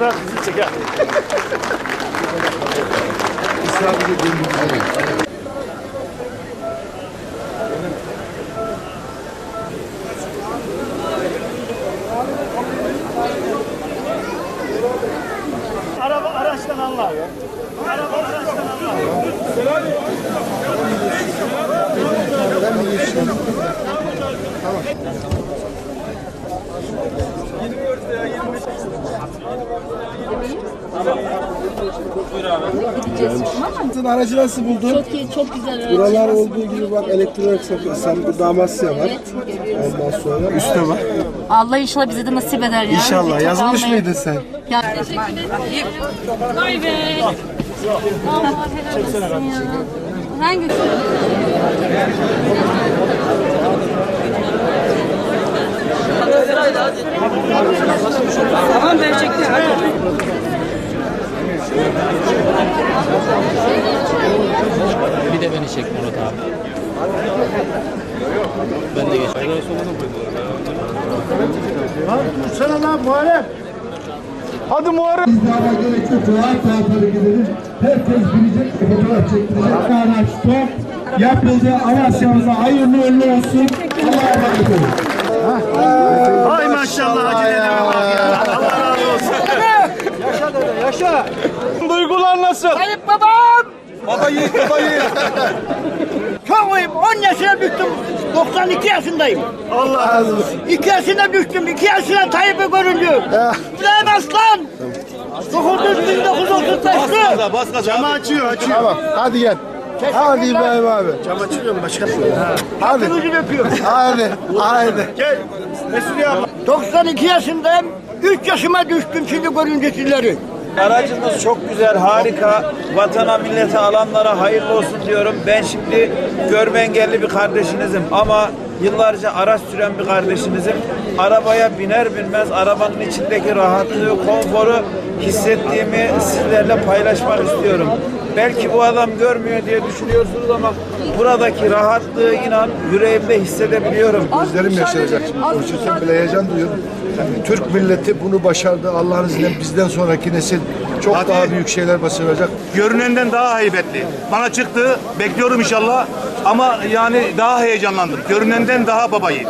fotoğraf bizi çeker. Araba araçtan Allah. Araba araçtan Allah. Sen aracı nasıl buldun? Çok iyi, çok güzel araç. Buralar olduğu gibi bak elektronik sakın. Sen bu damasya var. Evet. Ondan sonra üstte var. Allah inşallah bize de nasip eder ya. İnşallah. Yazılmış mıydın sen? Ya. Vay be. Allah helal olsun ya. Hangi? Çek Murat abi. Ben de geçeyim. Dursana lan Muharrem. Hadi Muharrem. İzdana gerek yok. Rahat rahat hareket edin. Herkes bilecek, fotoğraf çektirecek. Araç stop yapıldı. Amasya'mıza hayırlı uğurlu olsun. Allah'a emanet olun. Hay maşallah acele edeme bak ya. Allah razı olsun. Yaşa dede yaşa. Duygular nasıl? Tayyip babam! Baba yiğit, baba yiğit. Çok uyum, 10 yaşına düştüm. 92 yaşındayım. Allah razı olsun. 2 yaşına düştüm, 2 yaşına Tayyip'i görünce. Süleyman Aslan! 1935'lü. Bas gaza. Camı açıyor açıyor. Tamam. Hadi gel. Hadi İbrahim abi. Cam açılıyor mu başkanım? Hadi. Yüzünü öpüyorum. Hadi. Hadi. Gel. Mesudiye abla. 92 yaşındayım. 3 yaşıma düştüm şimdi görünce Aracımız çok güzel, harika. Vatana, millete, alanlara hayırlı olsun diyorum. Ben şimdi görme engelli bir kardeşinizim ama yıllarca araç süren bir kardeşinizim. Arabaya biner binmez arabanın içindeki rahatlığı, konforu hissettiğimi sizlerle paylaşmak istiyorum. Belki bu adam görmüyor diye düşünüyorsunuz ama buradaki rahatlığı inan yüreğimde hissedebiliyorum. Gözlerim yaşaracak şimdi. Konuşurken bile heyecan duyuyorum. Yani Türk milleti bunu başardı. Allah'ın izniyle bizden sonraki nesil çok daha büyük şeyler başaracak. Görünenden daha heybetli. Bana çıktı. Bekliyorum inşallah. Ama yani daha heyecanlandım. Görünenden daha baba yiğit.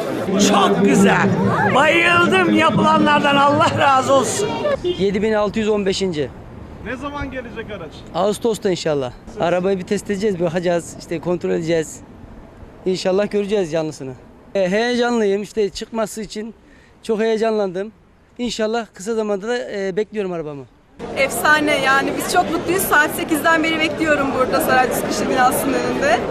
Çok güzel. Bayıldım yapılanlardan Allah razı olsun. 7615. Ne zaman gelecek araç? Ağustos'ta inşallah. Arabayı bir test edeceğiz, bakacağız, işte kontrol edeceğiz. İnşallah göreceğiz canlısını. E, heyecanlıyım işte çıkması için çok heyecanlandım. İnşallah kısa zamanda da e, bekliyorum arabamı. Efsane yani biz çok mutluyuz. Saat 8'den beri bekliyorum burada Saray Kışı binasının önünde.